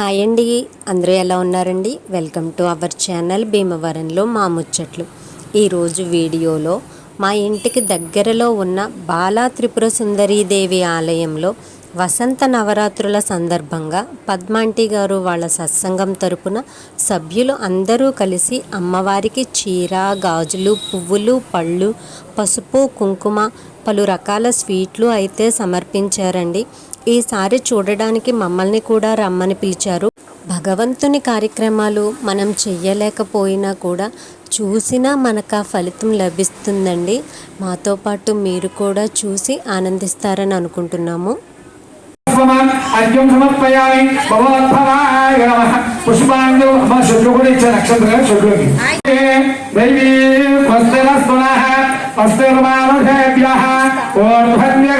Hi అండి. అందరూ ఎలా ఉన్నారండి? వెల్కమ్ టు అవర్ ఛానల్ భీమవరంలో మా ముచ్చట్లు. ఈరోజు వీడియోలో మా ఇంటికి దగ్గరలో ఉన్న బాలా త్రిపుర సుందరీదేవి ఆలయంలో వసంత నవరాత్రుల సందర్భంగా పద్మాంటి గారు వాళ్ళ సత్సంగం తరపున సభ్యులు అందరూ కలిసి అమ్మవారికి చీర గాజులు పువ్వులు పళ్ళు పసుపు కుంకుమ పలు రకాల స్వీట్లు అయితే సమర్పించారండి. ఈసారి చూడడానికి మమ్మల్ని కూడా రమ్మని పిలిచారు భగవంతుని కార్యక్రమాలు మనం చెయ్యలేకపోయినా కూడా చూసినా మనకు ఆ ఫలితం లభిస్తుందండి మాతో పాటు మీరు కూడా చూసి ఆనందిస్తారని అనుకుంటున్నాము అర్ఘ్యం సమర్పయామి భగవద్భవాయ నమః పుష్పాంజలి అమ్మ శుక్రుడు కూడా ఇచ్చే నక్షత్రం శుక్రుడికి దైవీ స్వస్తిరస్వనః స్వస్తిర్మానుషేభ్యః ఓర్ధన్యఘారుహే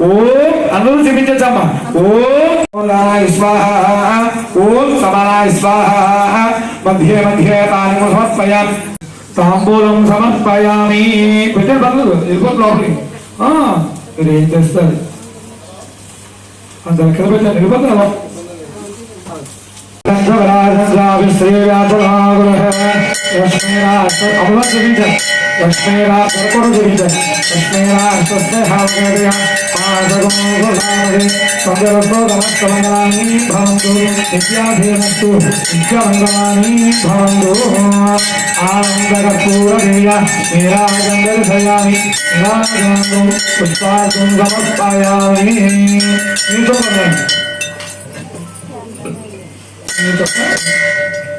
ఓం అందరూ చూపించచ్చమ్మా ఓం నారాయ స్వాహ. ఓం సమానాయ స్వాహ. మధ్య మధ్య తాని సమర్పయా తాంబూలం సమర్పయామి. పెట్టారు పర్లేదు వెళ్ళిపోతుంది లోపలికి. మీరు ఏం చేస్తారు? అంత ఎక్కడ పెట్టాను వెళ్ళిపోతున్నా ఆనందకూరయామి పుష్పార్థం సమర్పయామి మీతో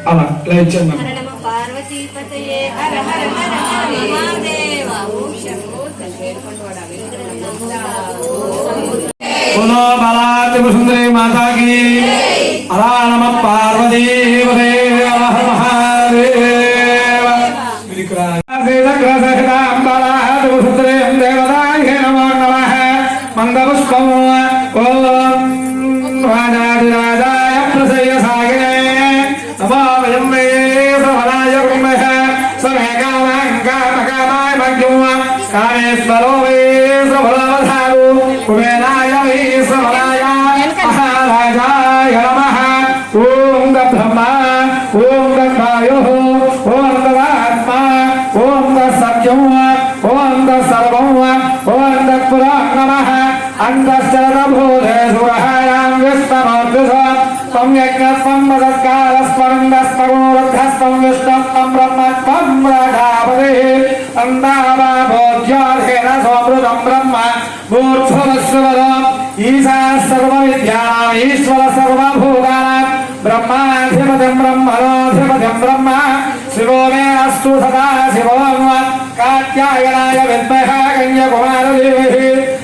అలా లైట్ చేద్దాం హర నమ పార్వతీపతయే హర హర హర హర మహాదేవ. ఓం శంభో సుందరి మాతాకి. అలా నమ పార్వతీ మహాదేవ. కామేశ్వరో వే ప్రఫలవధారు కుబేరాయ వే ప్రఫలాయ మహారాజాయ నమః ఓం బ్రహ్మ ఓం గంగాయో ఓం గవాత్మ ఓం సత్యం ఓం సర్వం ఓం పురా నమః అంతశ్చరభూతే సురహాయాం విస్తమోర్జుస త్వం యజ్ఞస్వం వదస్కారస్వరందస్పగో వృద్ధస్వం విష్ణస్వం బ్రహ్మత్వం ప్రజాపతి అందాభోజ్యార్హేణ సోమృతం బ్రహ్మ భూర్భువస్వరం ఈశా సర్వవిద్యానాం ఈశ్వర సర్వభూతానాం బ్రహ్మాధిపతిం బ్రహ్మణోధిపతిం బ్రహ్మ శివో మే అస్తు సదా శివోన్వ కాత్యాయనాయ విద్మహ కన్యకుమారదేవి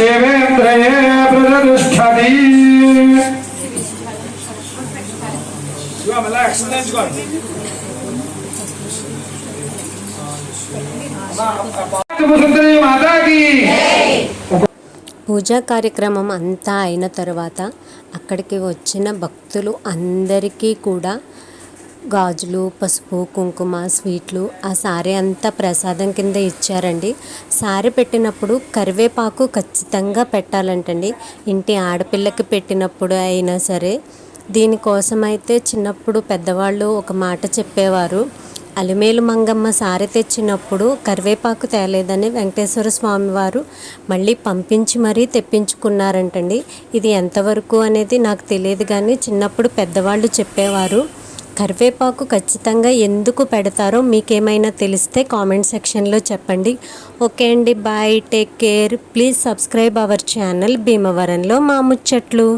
ఆయుష్యేవేంద్రియే ప్రతిష్టతి. పూజా కార్యక్రమం అంతా అయిన తర్వాత అక్కడికి వచ్చిన భక్తులు అందరికీ కూడా గాజులు పసుపు కుంకుమ స్వీట్లు ఆ సారీ అంతా ప్రసాదం కింద ఇచ్చారండి. సారీ పెట్టినప్పుడు కరివేపాకు ఖచ్చితంగా పెట్టాలంటండి. ఇంటి ఆడపిల్లకి పెట్టినప్పుడు అయినా సరే. దీనికోసం అయితే చిన్నప్పుడు పెద్దవాళ్ళు ఒక మాట చెప్పేవారు. అలిమేలు మంగమ్మ సారె తెచ్చినప్పుడు కరివేపాకు తేలేదని వెంకటేశ్వర స్వామి వారు మళ్ళీ పంపించి మరీ తెప్పించుకున్నారంటండి. ఇది ఎంతవరకు అనేది నాకు తెలియదు కానీ చిన్నప్పుడు పెద్దవాళ్ళు చెప్పేవారు. కరివేపాకు ఖచ్చితంగా ఎందుకు పెడతారో మీకేమైనా తెలిస్తే కామెంట్ సెక్షన్లో చెప్పండి. ఓకే అండి bye take care. Please subscribe our channel భీమవరంలో మా ముచ్చట్లు.